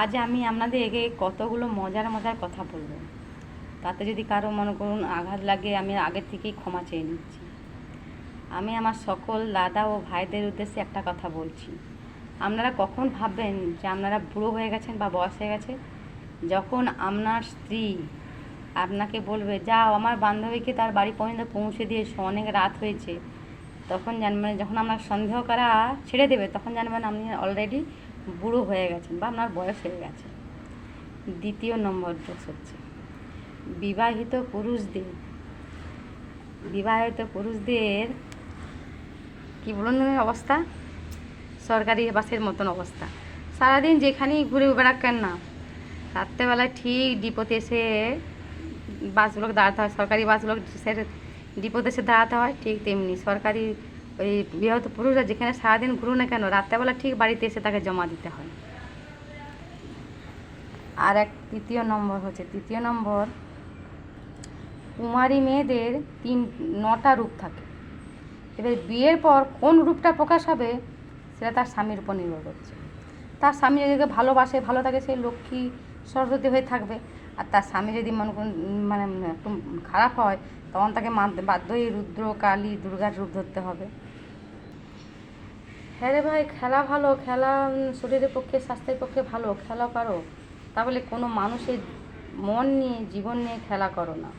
আজ আমি আপনাদেরকে কতগুলো মজার মজার কথা বলব। তাতে যদি কারও মনে করুন আঘাত লাগে আমি আগের থেকেই ক্ষমা চেয়ে নিচ্ছি। আমি আমার সকল দাদা ও ভাইদের উদ্দেশ্যে একটা কথা বলছি। আপনারা কখন ভাববেন যে আপনারা বুড়ো হয়ে গেছেন বা বয়স হয়ে গেছে? যখন আপনার স্ত্রী আপনাকে বলবে যাও আমার বান্ধবীকে তার বাড়ি পর্যন্ত পৌঁছে দিয়ে এসো, অনেক রাত হয়েছে। তখন জানবেন যখন আপনার সন্দেহ করা ছেড়ে দেবে তখন জানবেন আপনি অলরেডি বুড়ো হয়ে গেছেন বা আপনার বয়স হয়ে গেছে। দ্বিতীয় নম্বর দোষ হচ্ছে বিবাহিত পুরুষদের। বিবাহিত পুরুষদের কি বলুন অবস্থা? সরকারি বাসের মতন অবস্থা। সারাদিন যেখানেই ঘুরে বেড়াকেন না। রাত্রেবেলায় ঠিক ডিপোতে এসে বাসগুলোকে দাঁড়াতে হয়, সরকারি বাসগুলো সে ডিপোতে এসে দাঁড়াতে হয়, ঠিক তেমনি সরকারি ওই বিবাহিত পুরুষরা যেখানে সারাদিন ঘুরুন না কেন, রাত্রেবেলা ঠিক বাড়িতে এসে তাকে জমা দিতে হয়। আর এক তৃতীয় নম্বর হচ্ছে, তৃতীয় নম্বর, কুমারী মেয়েদের তিন, নটা রূপ থাকে। এবার বিয়ের পর কোন রূপটা প্রকাশ হবে, সেটা তার স্বামীর উপর নির্ভর করছে। তার স্বামী যদি ভালোবাসে, ভালো থাকে, সেই লক্ষ্মী সরস্বতী হয়ে থাকবে। আর তার স্বামী যদি মনে করুন মানে একটু খারাপ হয়, তখন তাকে বাধ্যই রুদ্র, কালী, দুর্গার রূপ ধরতে হবে। হ্যাঁ রে ভাই, খেলা ভালো। খেলা শরীরের পক্ষে, স্বাস্থ্যের পক্ষে ভালো। খেলা করো। তাহলে কোনো মানুষের মন নিয়ে, জীবন নিয়ে খেলা করো না।